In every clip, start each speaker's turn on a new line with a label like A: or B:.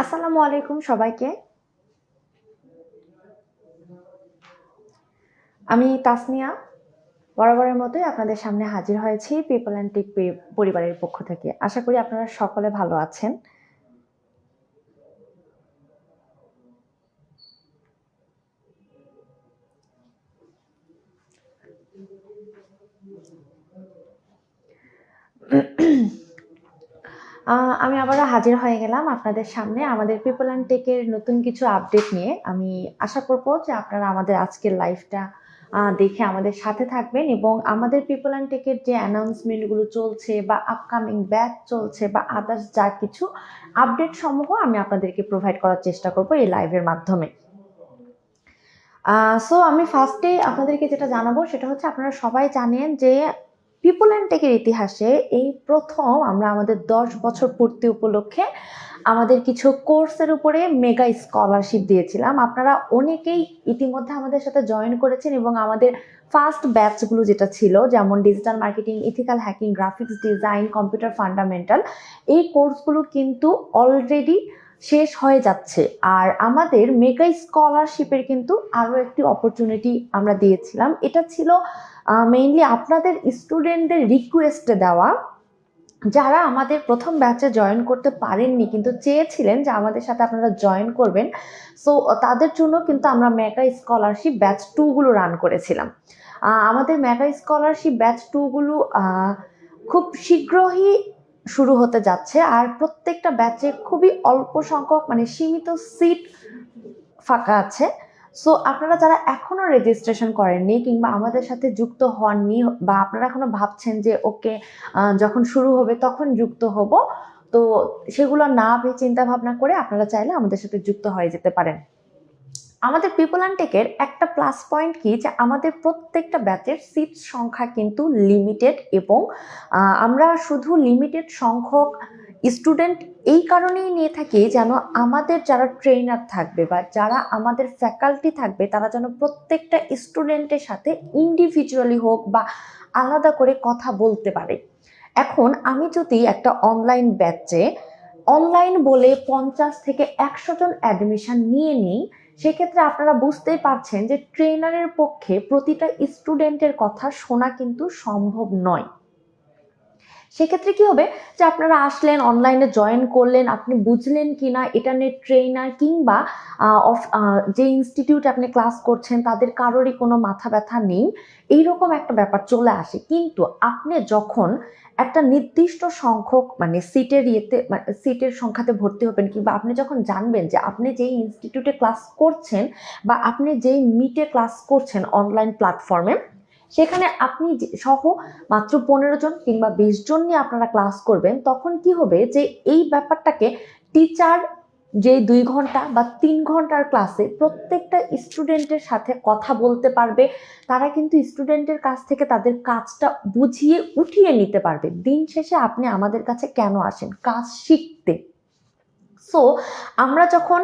A: আসসালামু আলাইকুম সবাইকে। আমি তাসনিয়া, বরাবরের মতোই আপনাদের সামনে হাজির হয়েছি পিপল অ্যান্ড টিক পরিবারের পক্ষ থেকে। আশা করি আপনারা সকলে ভালো আছেন। আমি আবারও হাজির হয়ে গেলাম আপনাদের সামনে আমাদের পিপল অ্যান্ড টেকের নতুন কিছু আপডেট নিয়ে। আমি আশা করব যে আপনারা আমাদের আজকের লাইফটা দেখে আমাদের সাথে থাকবেন এবং আমাদের পিপল অ্যান্ড টেকের যে অ্যানাউন্সমেন্টগুলো চলছে বা আপকামিং ব্যাচ চলছে বা আদার্স যা কিছু আপডেট সমূহ আমি আপনাদেরকে প্রোভাইড করার চেষ্টা করব এই লাইভের মাধ্যমে। সো আমি ফার্স্টে আপনাদেরকে যেটা জানাব সেটা হচ্ছে আপনারা সবাই জানেন যে পিপল অ্যান্ড টেকের ইতিহাসে এই প্রথম আমরা আমাদের দশ বছর পূর্তি উপলক্ষে আমাদের কিছু কোর্সের উপরে মেগা স্কলারশিপ দিয়েছিলাম। আপনারা অনেকেই ইতিমধ্যে আমাদের সাথে জয়েন করেছেন এবং আমাদের ফার্স্ট ব্যাচগুলো যেটা ছিল, যেমন digital marketing ethical hacking graphics design computer fundamental এই কোর্সগুলো কিন্তু অলরেডি শেষ হয়ে যাচ্ছে। আর আমাদের মেগা স্কলারশিপের কিন্তু আরও একটি অপরচুনিটি আমরা দিয়েছিলাম। এটা ছিল মেইনলি আপনাদের স্টুডেন্টদের রিকোয়েস্টে দেওয়া। যারা আমাদের প্রথম ব্যাচে জয়েন করতে পারেননি, কিন্তু চেয়েছিলেন যে আমাদের সাথে আপনারা জয়েন করবেন সো তাদের জন্য কিন্তু আমরা মেগা স্কলারশিপ ব্যাচ টুগুলো রান করেছিলাম। আমাদের মেগা স্কলারশিপ ব্যাচ টুগুলো খুব শীঘ্রই শুরু হতে যাচ্ছে, আর প্রত্যেকটা ব্যাচে খুবই অল্প সংখ্যক মানে সীমিত সিট ফাঁকা আছে। সো আপনারা যারা এখনও রেজিস্ট্রেশন করেননি কিংবা আমাদের সাথে যুক্ত হননি বা আপনারা এখনও ভাবছেন যে, ওকে যখন শুরু হবে তখন যুক্ত হব। তো সেগুলো না ভেবে চিন্তা ভাবনা করে আপনারা চাইলে আমাদের সাথে যুক্ত হয়ে যেতে পারেন। আমাদের পিপল অ্যান্ড টেকের একটা প্লাস পয়েন্ট কি যে, আমাদের প্রত্যেকটা ব্যাচের সিট সংখ্যা কিন্তু লিমিটেড এবং আমরা শুধু লিমিটেড সংখ্যক স্টুডেন্ট এই কারণেই নিয়ে থাকি যেন আমাদের যারা ট্রেনার থাকবে বা যারা আমাদের ফ্যাকাল্টি থাকবে, তারা যেন প্রত্যেকটা স্টুডেন্টের সাথে ইন্ডিভিজুয়ালি হোক বা আলাদা করে কথা বলতে পারে। এখন আমি যদি একটা অনলাইন ব্যাচে অনলাইন বলে পঞ্চাশ থেকে একশো জন অ্যাডমিশন নিয়ে নিই, সেক্ষেত্রে আপনারা বুঝতেই পারছেন যে ট্রেনারের পক্ষে প্রতিটা স্টুডেন্টের কথা শোনা কিন্তু সম্ভব নয়। সেক্ষেত্রে কি হবে যে আপনারা আসলেন অনলাইনে জয়েন করলেন, আপনি বুঝলেন কি না নিয়ে ট্রেনার কিংবা অফ- যে ইনস্টিটিউটে আপনি ক্লাস করছেন তাদের কারোরই কোনো মাথা ব্যথা নেই, এইরকম একটা ব্যাপার চলে আসে। কিন্তু আপনি যখন একটা নির্দিষ্ট সংখ্যক মানে সিটের ইয়েতে মানে সিটের সংখ্যাতে ভর্তি হবেন কিংবা আপনি যখন জানবেন যে আপনি যেই ইনস্টিটিউটে ক্লাস করছেন বা আপনি যেই মিটে ক্লাস করছেন অনলাইন প্ল্যাটফর্মে সেখানে আপনি সহ মাত্র পনেরো জন কিংবা বিশ জন নিয়ে আপনারা ক্লাস করবেন, তখন কি হবে যে এই ব্যাপারটাকে টিচার যে দুই ঘণ্টা বা তিন ঘণ্টার ক্লাসে প্রত্যেকটা স্টুডেন্টের সাথে কথা বলতে পারবে, তারা কিন্তু স্টুডেন্টের কাছ থেকে তাদের কাজটা বুঝিয়ে উঠিয়ে নিতে পারবে। দিন শেষে আপনি আমাদের কাছে কেন আসেন? কাজ শিখতে। সো আমরা যখন,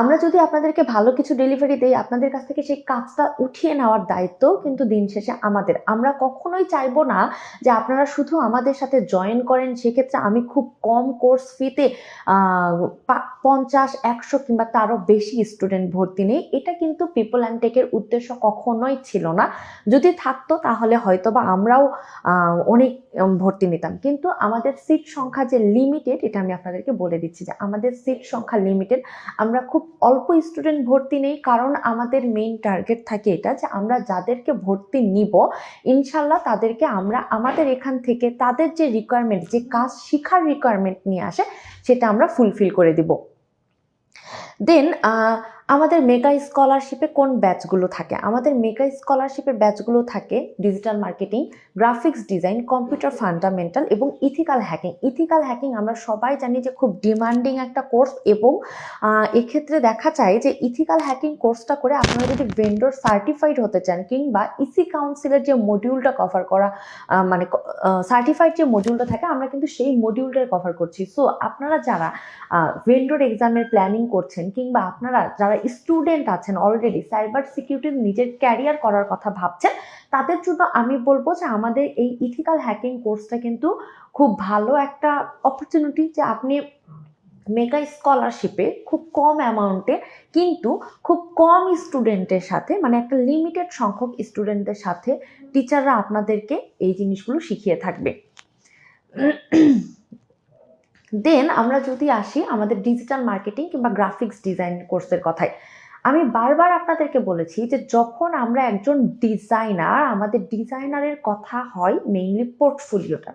A: আমরা যদি আপনাদেরকে ভালো কিছু ডেলিভারি দেই, আপনাদের কাছ থেকে সেই কাজটা উঠিয়ে নেওয়ার দায়িত্ব কিন্তু দিন শেষে আমাদের। আমরা কখনোই চাইব না যে আপনারা শুধু আমাদের সাথে জয়েন করেন। সেক্ষেত্রে আমি খুব কম কোর্স ফিতে পঞ্চাশ, একশো কিংবা তারও বেশি স্টুডেন্ট ভর্তি নেই। এটা কিন্তু পিপল অ্যান্ড টেকের উদ্দেশ্য কখনোই ছিল না। যদি থাকতো তাহলে হয়তো বা আমরাও অনেক ভর্তি নিতাম। কিন্তু আমাদের সিট সংখ্যা যে লিমিটেড এটা আমি আপনাদেরকে বলে দিচ্ছি যে আমাদের সিট সংখ্যা লিমিটেড আমরা খুব অল্প স্টুডেন্ট ভর্তি নেই, কারণ আমাদের মেইন টার্গেট থাকে এটা যে আমরা যাদেরকে ভর্তি নিব, ইনশাল্লাহ তাদেরকে আমরা, আমাদের এখান থেকে তাদের যে রিকোয়ারমেন্ট যে কাজ শিখার রিকোয়ারমেন্ট নিয়ে আসে, সেটা আমরা ফুলফিল করে দিব। দেন আমাদের মেগা স্কলারশিপে কোন ব্যাচগুলো থাকে? আমাদের মেগা স্কলারশিপের ব্যাচগুলো থাকে digital marketing graphics design computer fundamental এবং ইথিক্যাল হ্যাকিং ইথিক্যাল হ্যাকিং আমরা সবাই জানি যে খুব ডিমান্ডিং একটা কোর্স এবং এক্ষেত্রে দেখা যায় যে ইথিক্যাল হ্যাকিং কোর্সটা করে আপনারা যদি ভেন্ডর সার্টিফাইড হতে চান কিংবা ইসি কাউন্সিলের যে মডিউলটা কভার করা মানে সার্টিফাইড যে মডিউলটা থাকে, আমরা কিন্তু সেই মডিউলটাই কভার করছি। সো আপনারা যারা ভেন্ডর এক্সামের প্ল্যানিং করছেন কিংবা আপনারা যারা স্টুডেন্ট আছেন অলরেডি সাইবার সিকিউরিটির নিজের ক্যারিয়ার করার কথা ভাবছেন, তাদের জন্য আমি বলব যে আমাদের এই ইথিক্যাল হ্যাকিং কোর্সটা কিন্তু খুব ভালো একটা অপরচুনিটি যে আপনি মেগা স্কলারশিপে খুব কম অ্যামাউন্টে কিন্তু খুব কম স্টুডেন্টের সাথে মানে একটা লিমিটেড সংখ্যক স্টুডেন্টদের সাথে টিচাররা আপনাদেরকে এই জিনিসগুলো শিখিয়ে থাকবে। দেন আমরা যদি আসি আমাদের ডিজিটাল মার্কেটিং কিংবা গ্রাফিক্স ডিজাইন কোর্সের কথায়, আমি বারবার আপনাদেরকে বলেছি যে যখন আমরা একজন ডিজাইনার আমাদের ডিজাইনারের কথা হয় মেইনলি পোর্টফোলিওটা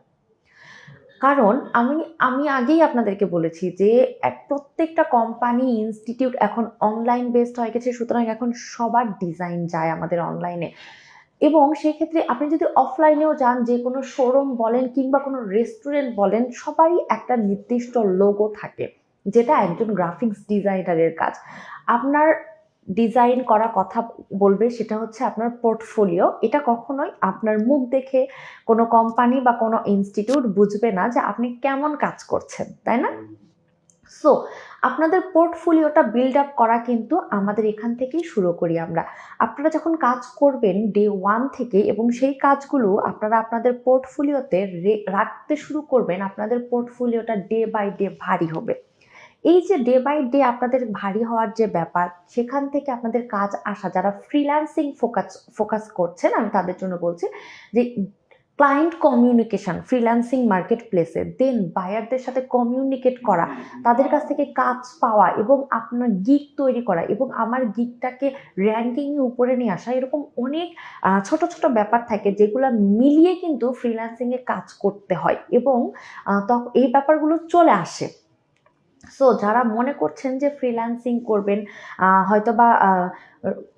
A: কারণ আমি আমি আগেই আপনাদেরকে বলেছি যে এক, প্রত্যেকটা কোম্পানি ইনস্টিটিউট এখন অনলাইন বেসড হয়ে গেছে, সুতরাং এখন সবার ডিজাইন যায় আমাদের অনলাইনে এবং সেক্ষেত্রে আপনি যদি অফলাইনেও যান, যে কোনো শোরুম বলেন কিংবা কোনো রেস্টুরেন্ট বলেন, সবারই একটা নির্দিষ্ট লোগো থাকে, যেটা একজন গ্রাফিক্স ডিজাইনারের কাজ। আপনার ডিজাইন করা কথা বলবে, সেটা হচ্ছে আপনার পোর্টফোলিও এটা কখনোই আপনার মুখ দেখে কোনো কোম্পানি বা কোনো ইনস্টিটিউট বুঝবে না যে আপনি কেমন কাজ করছেন, তাই না? সো আপনাদের পোর্টফোলিওটা বিল্ড আপ করা কিন্তু আমাদের এখান থেকেই শুরু করি আমরা। আপনারা যখন কাজ করবেন ডে ওয়ান থেকে এবং সেই কাজগুলো আপনারা আপনাদের পোর্টফোলিওতে রাখতে শুরু করবেন, আপনাদের পোর্টফোলিওটা ডে বাই ডে ভারী হবে। এই যে ডে বাই ডে আপনাদের ভারী হওয়ার যে ব্যাপার, সেখান থেকে আপনাদের কাজ আসা, যারা ফ্রিল্যান্সিং ফোকাস ফোকাস করছেন, আমি তাদের জন্য বলছি যে ক্লায়েন্ট কমিউনিকেশন ফ্রিল্যান্সিং মার্কেট প্লেসে দেন বায়ারদের সাথে কমিউনিকেট করা তাদের কাছ থেকে কাজ পাওয়া এবং আপনার গিক তৈরি করা এবং আমার গিকটাকে র্যাঙ্কিং উপরে নিয়ে আসা এরকম অনেক ছোট ছোট ব্যাপার থাকে যেগুলো মিলিয়ে কিন্তু ফ্রিল্যান্সিংয়ে কাজ করতে হয় এবং তখন এই ব্যাপারগুলো চলে আসে। সো যারা মনে করছেন যে ফ্রিল্যান্সিং করবেন হয়তো বা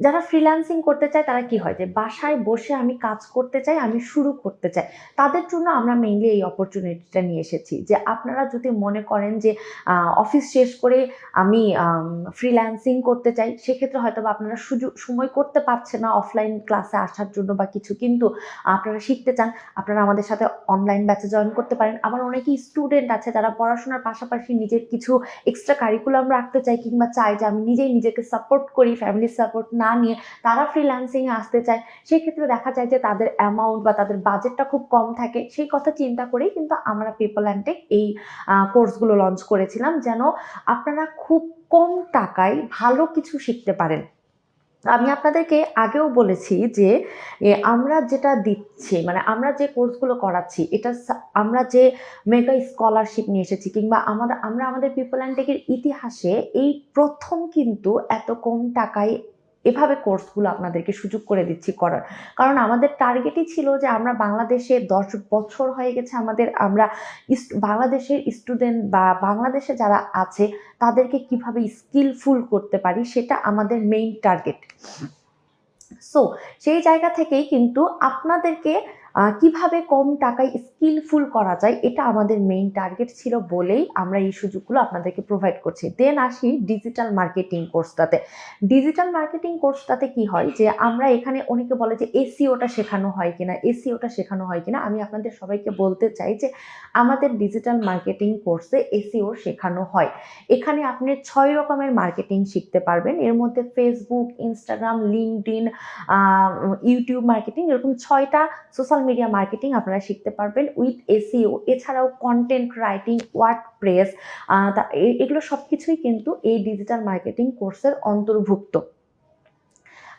A: যারা ফ্রিল্যান্সিং করতে চায়, তারা কি হয়? যে বাসায় বসে আমি কাজ করতে চাই, আমি শুরু করতে চাই। তাদের জন্য আমরা মেইনলি এই অপরচুনিটিটা নিয়ে এসেছি। যে আপনারা যদি মনে করেন যে অফিস শেষ করে আমি ফ্রিল্যান্সিং করতে চাই, সেক্ষেত্রে হয়তো বা আপনারা সুযোগ সময় করতে পারছে না অফলাইন ক্লাসে আসার জন্য বা কিছু। কিন্তু আপনারা শিখতে চান, আপনারা আমাদের সাথে অনলাইন ব্যাচে জয়েন করতে পারেন। আবার অনেকেই স্টুডেন্ট আছে যারা পড়াশোনার পাশাপাশি নিজের কিছু এক্সট্রা কারিকুলাম রাখতে চাই কিংবা চাই যে আমি নিজেই নিজেকে সাপোর্ট করি ফ্যামিলির সাপোর্ট না নিয়ে তারা ফ্রিল্যান্সিংয়ে আসতে চায়, সেক্ষেত্রে দেখা যায় যে তাদের অ্যামাউন্ট বা তাদের বাজেটটা খুব কম থাকে। সেই কথা চিন্তা করেই কিন্তু আমরা পিপল অ্যান্টেক এই কোর্সগুলো লঞ্চ করেছিলাম যেন আপনারা খুব কম টাকায় ভালো কিছু শিখতে পারেন। আমি আপনাদেরকে আগেও বলেছি যে আমরা যেটা দিচ্ছি মানে আমরা যে কোর্সগুলো করাচ্ছি, এটা আমরা যে মেগা স্কলারশিপ নিয়ে এসেছি কিংবা আমরা আমরা আমাদের পিপল অ্যান্ড টেকের ইতিহাসে এই প্রথম কিন্তু এত কম টাকায় এভাবে কোর্সগুলো আপনাদেরকে সুযোগ করে দিচ্ছি করার। কারণ আমাদের টার্গেটই ছিল যে আমরা বাংলাদেশে দশ বছর হয়ে গেছে আমাদের, আমরা বাংলাদেশের স্টুডেন্ট বা বাংলাদেশে যারা আছে, তাদেরকে কীভাবে স্কিলফুল করতে পারি সেটা আমাদের মেইন টার্গেট সো সেই জায়গা থেকেই কিন্তু আপনাদেরকে কীভাবে কম টাকায় স্কিলফুল করা যায়, এটা আমাদের মেইন টার্গেট ছিল বলেই আমরা এই সুযোগগুলো আপনাদেরকে প্রোভাইড করছি। দেন আসি ডিজিটাল মার্কেটিং কোর্সটাতে ডিজিটাল মার্কেটিং কোর্সটাতে কি হয় যে, আমরা এখানে অনেকে বলে যে এসিওটা শেখানো হয় কিনা এসিওটা শেখানো হয় কিনা, আমি আপনাদের সবাইকে বলতে চাই যে, আমাদের ডিজিটাল মার্কেটিং কোর্সে এসিও শেখানো হয়। এখানে আপনি ছয় রকমের মার্কেটিং শিখতে পারবেন। এর মধ্যে Facebook Instagram LinkedIn YouTube marketing এরকম ছয়টা সোশ্যাল মিডিয়া মার্কেটিং আপনারা শিখতে পারবেন উইথ এসিও এছাড়াও কন্টেন্ট রাইটিং ওয়ার্ড প্রেস এগুলো সব কিছুই কিন্তু এই ডিজিটাল মার্কেটিং কোর্সের অন্তর্ভুক্ত।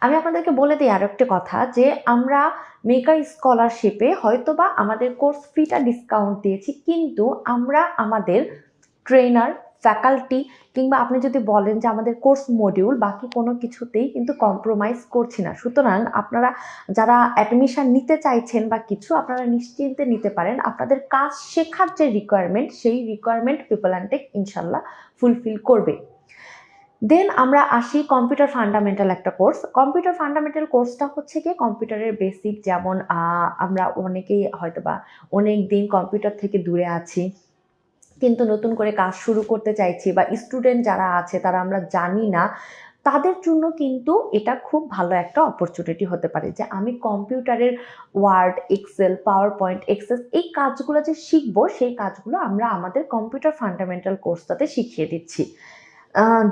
A: আমি আপনাদেরকে বলে দিই আর একটা কথা যে আমরা মেগা স্কলারশিপে হয়তোবা আমাদের কোর্স ফিটা ডিসকাউন্ট দিয়েছি, কিন্তু আমরা আমাদের ট্রেনার ফ্যাকাল্টি কিংবা আপনি যদি বলেন যে আমাদের কোর্স মডিউল বাকি কোনো কিছুতেই কিন্তু কম্প্রোমাইজ করছি না। সুতরাং আপনারা যারা অ্যাডমিশান নিতে চাইছেন বা কিছু, আপনারা নিশ্চিন্তে নিতে পারেন। আপনাদের কাজ শেখার যে রিকোয়ারমেন্ট সেই রিকোয়ারমেন্ট পিপল অ্যান্ড টেক ইনশাল্লাহ ফুলফিল করবে। দেন আমরা আসি কম্পিউটার ফান্ডামেন্টাল একটা কোর্স কম্পিউটার ফান্ডামেন্টাল কোর্সটা হচ্ছে কি কম্পিউটারের বেসিক যেমন আমরা অনেকেই হয়তো বা অনেক দিন কম্পিউটার থেকে দূরে আছি। কিন্তু নতুন করে কাজ শুরু করতে চাইছি বা স্টুডেন্ট যারা আছে, তারা আমরা জানি না, তাদের জন্য কিন্তু এটা খুব ভালো একটা অপরচুনিটি হতে পারে যে আমি কম্পিউটারের Word Excel PowerPoint Access এই কাজগুলো যে শিখব, সেই কাজগুলো আমরা আমাদের কম্পিউটার ফান্ডামেন্টাল কোর্সটাতে শিখিয়ে দিচ্ছি।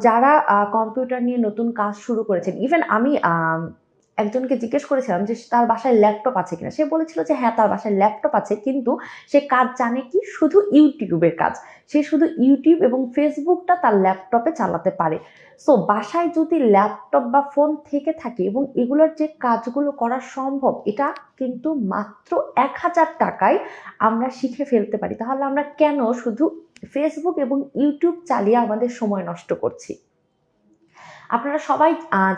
A: যারা কম্পিউটার নিয়ে নতুন কাজ শুরু করেছেন ইভেন আমি একজনকে জিজ্ঞেস করেছিলাম যে তার বাসায় ল্যাপটপ আছে কিনা? সে বলেছিল যে হ্যাঁ তার বাসায় ল্যাপটপ আছে, কিন্তু সে কাজ জানে কি? শুধু ইউটিউবের কাজ। সে শুধু ইউটিউব এবং ফেসবুকটা তার ল্যাপটপে চালাতে পারে। সো বাসায় যদি ল্যাপটপ বা ফোন থেকে থাকে এবং এগুলোর যে কাজগুলো করা সম্ভব, এটা কিন্তু মাত্র এক হাজার টাকায় আমরা শিখে ফেলতে পারি। তাহলে আমরা কেন শুধু ফেসবুক এবং ইউটিউব চালিয়ে আমাদের সময় নষ্ট করছি? আপনারা সবাই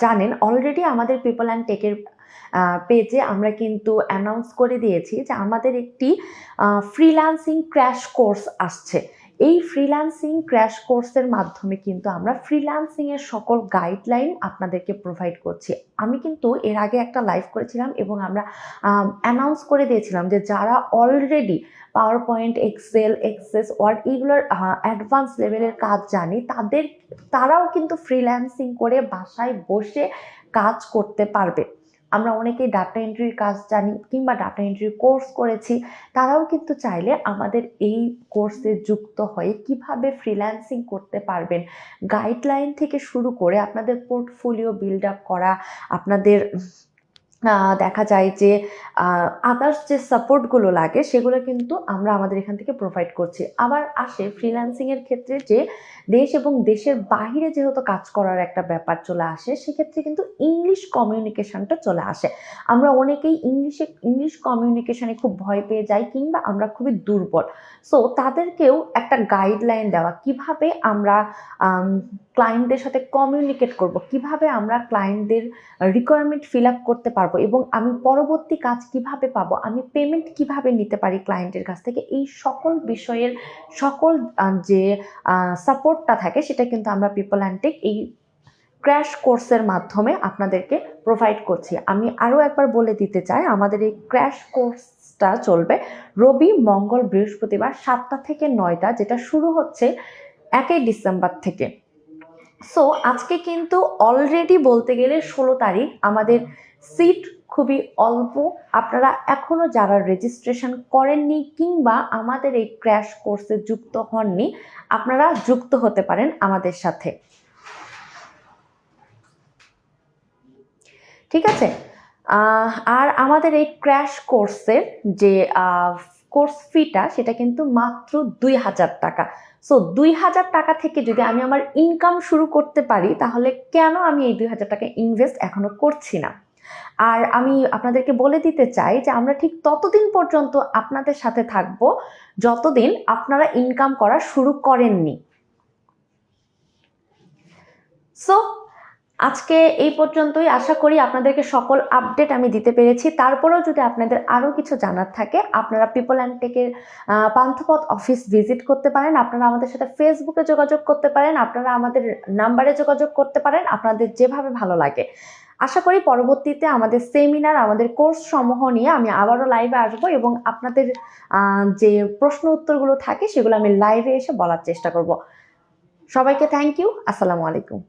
A: জানেন অলরেডি আমাদের পিপল অ্যান্ড টেকের পেজে আমরা কিন্তু অ্যানাউন্স করে দিয়েছি যে আমাদের একটি ফ্রিল্যান্সিং ক্র্যাশ কোর্স আসছে। এই ফ্রিল্যান্সিং ক্র্যাশ কোর্সের মাধ্যমে কিন্তু আমরা ফ্রিল্যান্সিং এর সকল গাইডলাইন আপনাদেরকে প্রোভাইড করছি। আমি কিন্তু এর আগে একটা লাইভ করেছিলাম এবং আমরা অ্যানাউন্স করে দিয়েছিলাম যে যারা already PowerPoint Excel Access Word এইগুলোর অ্যাডভান্স লেভেলের কাজ জানি, তাদের, তারাও কিন্তু ফ্রিল্যান্সিং করে বাসায় বসে কাজ করতে পারবে। আমরা অনেকেই ডাটা এন্ট্রির কাজ জানি কিংবা ডাটা এন্ট্রির কোর্স করেছি, তারাও কিন্তু চাইলে আমাদের এই কোর্সে যুক্ত হয়ে কীভাবে ফ্রিল্যান্সিং করতে পারবেন। গাইডলাইন থেকে শুরু করে আপনাদের পোর্টফোলিও বিল্ড আপ করা, আপনাদের দেখা যায় যে আদার্স যে সাপোর্টগুলো লাগে, সেগুলো কিন্তু আমরা আমাদের এখান থেকে প্রোভাইড করছি। আবার আসে ফ্রিল্যান্সিংয়ের ক্ষেত্রে যে, দেশ এবং দেশের বাহিরে যেহেতু কাজ করার একটা ব্যাপার চলে আসে, সেক্ষেত্রে কিন্তু ইংলিশ কমিউনিকেশনটা চলে আসে। আমরা অনেকেই ইংলিশে ইংলিশ কমিউনিকেশানে খুব ভয় পেয়ে যাই, কিংবা আমরা খুবই দুর্বল। সো তাদেরকেও একটা গাইডলাইন দেওয়া। কীভাবে আমরা ক্লায়েন্টদের সাথে কমিউনিকেট করব। কীভাবে আমরা ক্লায়েন্টদের রিকোয়ারমেন্ট ফিল আপ করতে পারব এবং আমি পরবর্তী কাজ কীভাবে পাবো? আমি পেমেন্ট কীভাবে নিতে পারি ক্লায়েন্টের কাছ থেকে? এই সকল বিষয়ের সকল যে সাপোর্টটা থাকে সেটা কিন্তু আমরা পিপল অ্যান্টেক এই ক্র্যাশ কোর্সের মাধ্যমে আপনাদেরকে প্রোভাইড করছি। আমি আরও একবার বলে দিতে চাই, আমাদের এই ক্র্যাশ কোর্সটা চলবে রবি মঙ্গল বৃহস্পতিবার সাতটা থেকে নয়টা, যেটা শুরু হচ্ছে একই ডিসেম্বর থেকে। সো আজকে কিন্তু অলরেডি বলতে গেলে ষোলো তারিখ। আমাদের সিট খুবই অল্প। আপনারা এখনও যারা রেজিস্ট্রেশন করেননি কিংবা আমাদের এই ক্র্যাশ কোর্সে যুক্ত হননি, আপনারা যুক্ত হতে পারেন আমাদের সাথে। ঠিক আছে? আর আমাদের এই ক্র্যাশ কোর্সের যে কোর্স ফিটা সেটা কিন্তু মাত্র দুই হাজার টাকা। সো দুই হাজার টাকা থেকে যদি আমি আমার ইনকাম শুরু করতে পারি, তাহলে কেন আমি এই দুই হাজার টাকা ইনভেস্ট এখনও করছি না? আর আমি আপনাদেরকে বলে দিতে চাই যে, আমরা ঠিক ততদিন পর্যন্ত আপনাদের সাথে থাকব যতদিন আপনারা ইনকাম করা শুরু করেননি। সো আজকে এই পর্যন্তই। আশা করি আপনাদেরকে সকল আপডেট আমি দিতে পেরেছি। তারপরেও যদি আপনাদের আরও কিছু জানার থাকে, আপনারা পিপল অ্যান্ড টেকের পান্থপথ অফিস ভিজিট করতে পারেন। আপনারা আমাদের সাথে ফেসবুকে যোগাযোগ করতে পারেন। আপনারা আমাদের নাম্বারে যোগাযোগ করতে পারেন। আপনাদের যেভাবে ভালো লাগে। আশা করি পরবর্তীতে আমাদের সেমিনার আমাদের কোর্স সমূহ নিয়ে আমি আবারও লাইভে আসব এবং আপনাদের যে প্রশ্ন উত্তরগুলো থাকে, সেগুলো আমি লাইভে এসে বলার চেষ্টা করব। সবাইকে থ্যাংক ইউ আসসালামু আলাইকুম।